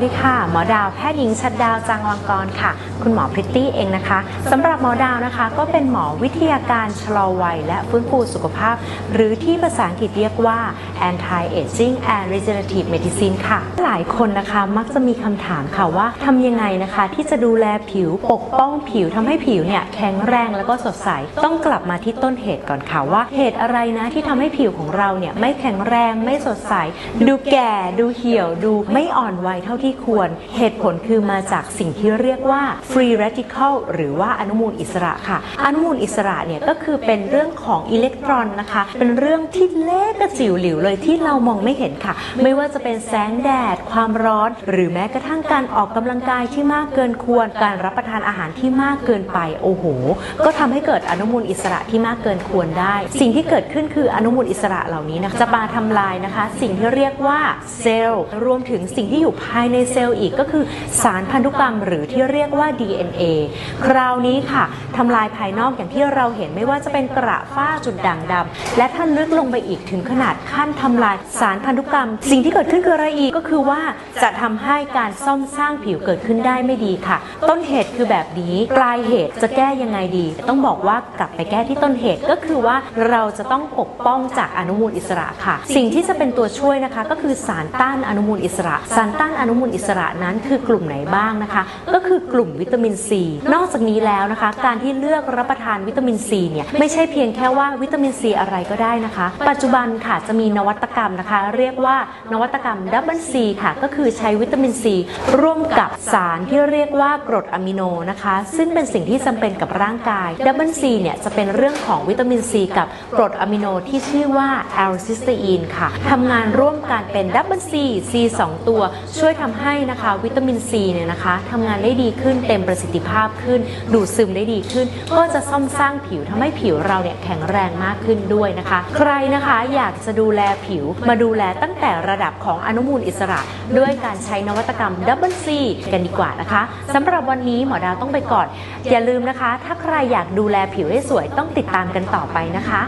วัสดีค่ะ หมอดาวแพทย์หญิงชัดดาวจางวังกรค่ะ คุณหมอพริตตี้เองนะคะสำหรับหมอดาวนะคะ ก็เป็นหมอวิทยาการชะลอวัยและฟื้นฟูสุขภาพ หรือที่ภาษาอังกฤษเรียกว่า anti aging and regenerative medicine ค่ะ หลายคนนะคะมักจะมีคำถามค่ะว่าทำยังไงนะคะ ที่จะดูแลผิวปกป้องผิวทำให้ผิวเนี่ยแข็งแรงแล้วก็สดใส ต้องกลับมาที่ต้นเหตุก่อนค่ะว่าเหตุอะไรนะที่ทำให้ผิวของเราเนี่ยไม่แข็งแรงไม่สดใส ดูแก่ดูเหี่ยวดูไม่อ่อนวัยเท่าที่ควร เหตุผลคือมาจากสิ่งที่เรียกว่า free radical หรือว่าอนุมูลอิสระค่ะ อนุมูลอิสระเนี่ยก็คือเป็นเรื่องของอิเล็กตรอนนะคะ เป็นเรื่องที่เล็กกระจิ๋วหลิวเลยที่เรามองไม่เห็นค่ะ ไม่ว่าจะเป็นแสงแดด ความร้อน หรือแม้กระทั่งการออกกำลังกายที่มากเกินควร การรับประทานอาหารที่มากเกินไปโอ้โห ก็ทำให้เกิดอนุมูลอิสระที่มากเกินควรได้ สิ่งที่เกิดขึ้นคืออนุมูลอิสระเหล่านี้นะคะจะมาทำลายนะคะ สิ่งที่เรียกว่าเซลล์รวมถึงสิ่งที่อยู่ภายในเซลล์อีกก็คือสารพันธุกรรมหรือที่เรียกว่า DNA คราวนี้ค่ะทำลายภายนอกอย่างที่เราเห็นไม่ว่าจะเป็นกระฝ้าจุดด่างดำและถ้าลึกลงไปอีกถึงขนาดขั้นทำลายสารพันธุกรรม สิ่งที่เกิดขึ้นคืออะไรอีกก็คือว่าจะทำให้การซ่อมสร้างผิวเกิดขึ้นได้ไม่ดีค่ะ ต้นเหตุคือแบบนี้ปลายเหตุจะแก้ยังไงดี ต้องบอกว่ากลับไปแก้ที่ต้นเหตุก็คือว่าเราจะต้องปกป้องจากอนุมูลอิสระค่ะ สิ่งที่จะเป็นตัวช่วยนะคะก็คือสารต้านอนุมูลอิสระ สารต้านอนุมูลอิสระนั้นคือกลุ่มไหนบ้างนะคะ ก็คือกลุ่มวิตามินซีนอกจากนี้แล้วนะคะ การที่เลือกรับประทานวิตามินซีเนี่ยไม่ใช่เพียงแค่ว่าวิตามินซีอะไรก็ได้นะคะ ปัจจุบันค่ะจะมีนวัตกรรมนะคะ เรียกว่านวัตกรรมดับเบิลซีค่ะ ก็คือใช้วิตามินซีร่วมกับสารที่เรียกว่ากรดอะมิโนนะคะ ซึ่งเป็นสิ่งที่จำเป็นกับร่างกายดับเบิลซีเนี่ยจะเป็นเรื่องของวิตามินซีกับกรดอะมิโนที่ชื่อว่าแอลซิสเตอีนค่ะทำงานร่วมกันเป็นดับเบิลซีซีสองตัวช่วยทำให้นะคะวิตามินซีเนี่ยนะคะทำงานได้ดีขึ้นเต็มประสิทธิภาพขึ้น ดูดซึมได้ดีขึ้น ก็จะซ่อมสร้างผิวทำให้ผิวเราเนี่ยแข็งแรงมากขึ้นด้วยนะคะ ใครนะคะอยากจะดูแลผิวมาดูแลตั้งแต่ระดับของอนุมูลอิสระ ด้วยการใช้นวัตกรรมดับเบิลซีกันดีกว่านะคะสำหรับวันนี้หมอดาวต้องไปก่อน อย่าลืมนะคะ ถ้าใครอยากดูแลผิวให้สวยต้องติดตามกันต่อไปนะคะ